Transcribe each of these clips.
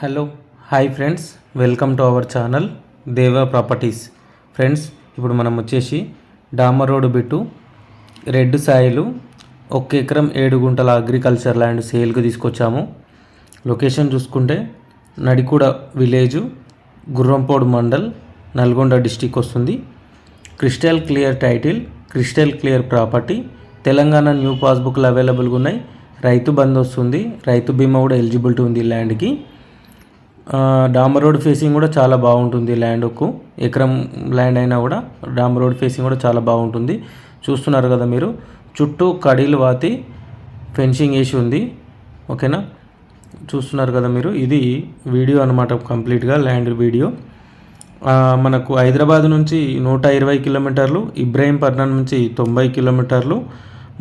Hello hi friends. Welcome to our channel Deva properties. Friends ఇప్పుడు మనం వచ్చేసి డామర్ రోడ్ బిట్టు రెడ్ సాయిలు ఒక ఎకరం ఏడు గుంటల అగ్రికల్చర్ ల్యాండ్ సేల్కి తీసుకొచ్చాము. లొకేషన్ చూసుకుంటే నడికూడ విలేజు గుర్రంపోడు మండల్ నల్గొండ డిస్టిక్ వస్తుంది. Crystal clear title crystal clear property Telangana new పాస్బుక్లు అవైలబుల్గా ఉన్నాయి. రైతు బంద్ వస్తుంది. రైతు బీమా కూడా ఎలిజిబిలిటీ ఉంది ల్యాండ్కి ఆ, డామర్ రోడ్ ఫేసింగ్ కూడా చాలా బాగుంటుంది ల్యాండ్కు ఎకరం ల్యాండ్ అయినా కూడా డామర్ రోడ్ ఫేసింగ్ కూడా చాలా బాగుంటుంది. చూస్తున్నారు కదా మీరు? చుట్టూ కడీలు వాతి ఫెన్సింగ్ వేసి ఉంది. ఓకేనా చూస్తున్నారు కదా మీరు? ఇది వీడియో అనమాట కంప్లీట్గా ల్యాండ్ వీడియో మనకు హైదరాబాద్ నుంచి నూట ఇరవై కిలోమీటర్లు ఇబ్రాహీంపట్నం నుంచి తొంభై కిలోమీటర్లు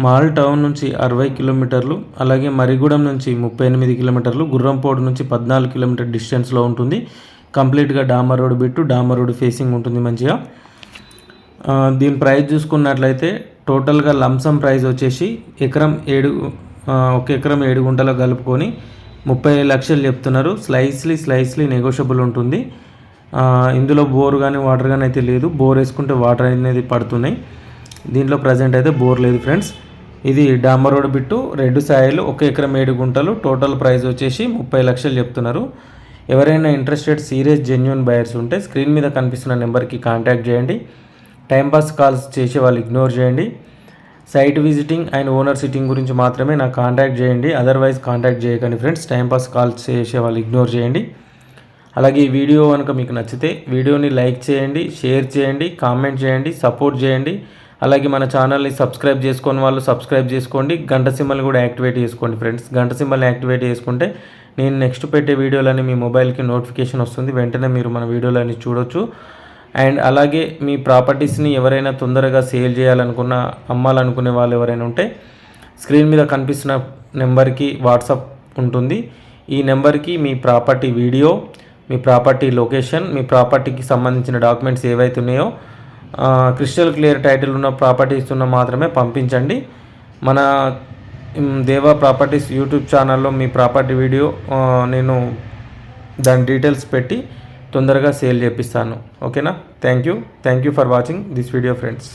మాల్ టౌన్ నుంచి అరవై కిలోమీటర్లు అలాగే మరిగూడెం నుంచి ముప్పై ఎనిమిది కిలోమీటర్లు గుర్రంపోడు నుంచి పద్నాలుగు కిలోమీటర్ డిస్టెన్స్లో ఉంటుంది. కంప్లీట్గా డామర్ రోడ్ బిట్టు డామర్ రోడ్ ఫేసింగ్ ఉంటుంది మంచిగా. దీని ప్రైస్ చూసుకున్నట్లయితే టోటల్గా లంసం ప్రైస్ వచ్చేసి ఎకరం ఏడు ఒక ఎకరం ఏడు గుంటలు కలుపుకొని ముప్పై లక్షలు చెప్తున్నారు. స్లైస్లీ స్లైస్లీ నెగోషియబుల్ ఉంటుంది. ఇందులో బోర్ కానీ వాటర్ కానీ అయితే లేదు. బోర్ వేసుకుంటే వాటర్ అనేది పడుతున్నాయి. దీంట్లో ప్రజెంట్ అయితే బోర్ లేదు ఫ్రెండ్స్. ఇది డామర్ రోడ్ బిట్టు రెండు సాయిలు ఒక ఎకరం ఏడు గుంటలు టోటల్ ప్రైస్ వచ్చేసి ముప్పై లక్షలు చెప్తున్నారు. ఎవరైనా ఇంట్రెస్టెడ్ సీరియస్ జెన్యున్ బయర్స్ ఉంటే స్క్రీన్ మీద కనిపిస్తున్న నెంబర్కి కాంటాక్ట్ చేయండి. టైంపాస్ కాల్స్ చేసే వాళ్ళు ఇగ్నోర్ చేయండి. Site visiting and owner sitting గురించి మాత్రమే నాకు కాంటాక్ట్ చేయండి. అదర్వైజ్ కాంటాక్ట్ చేయకండి ఫ్రెండ్స్. టైంపాస్ కాల్స్ చేసే వాళ్ళు ఇగ్నోర్ చేయండి. అలాగే ఈ వీడియో కనుక మీకు నచ్చితే వీడియోని లైక్ చేయండి షేర్ చేయండి కామెంట్ చేయండి సపోర్ట్ చేయండి. అలాగే మన ఛానల్ని సబ్స్క్రైబ్ చేసుకొని వాళ్ళు సబ్స్క్రైబ్ చేసుకోండి. గంట సింబల్ని కూడా యాక్టివేట్ చేసుకోండి ఫ్రెండ్స్. గంట సింబల్ని యాక్టివేట్ చేసుకుంటే నేను నెక్స్ట్ పెట్టే వీడియోలని మీ మొబైల్కి నోటిఫికేషన్ వస్తుంది. వెంటనే మీరు మన వీడియోలని చూడొచ్చు. అండ్ అలాగే మీ ప్రాపర్టీస్ని ఎవరైనా తొందరగా సేల్ చేయాలనుకున్న అమ్మాలనుకునే వాళ్ళు ఎవరైనా ఉంటే స్క్రీన్ మీద కనిపిస్తున్న నెంబర్కి వాట్సాప్ ఉంటుంది. ఈ నెంబర్కి మీ ప్రాపర్టీ వీడియో మీ ప్రాపర్టీ లొకేషన్ మీ ప్రాపర్టీకి సంబంధించిన డాక్యుమెంట్స్ ఏవైతే ఉన్నాయో క్రిస్టల్ క్లియర్ టైటిల్ ఉన్న ప్రాపర్టీస్ ఉన్న మాత్రమే పంపించండి. మన దేవా ప్రాపర్టీస్ యూట్యూబ్ ఛానల్లో మీ ప్రాపర్టీ వీడియో నేను దాని డీటెయిల్స్ పెట్టి తొందరగా సేల్ చేపిస్తాను. ఓకేనా? Thank you. Thank you for watching this video friends.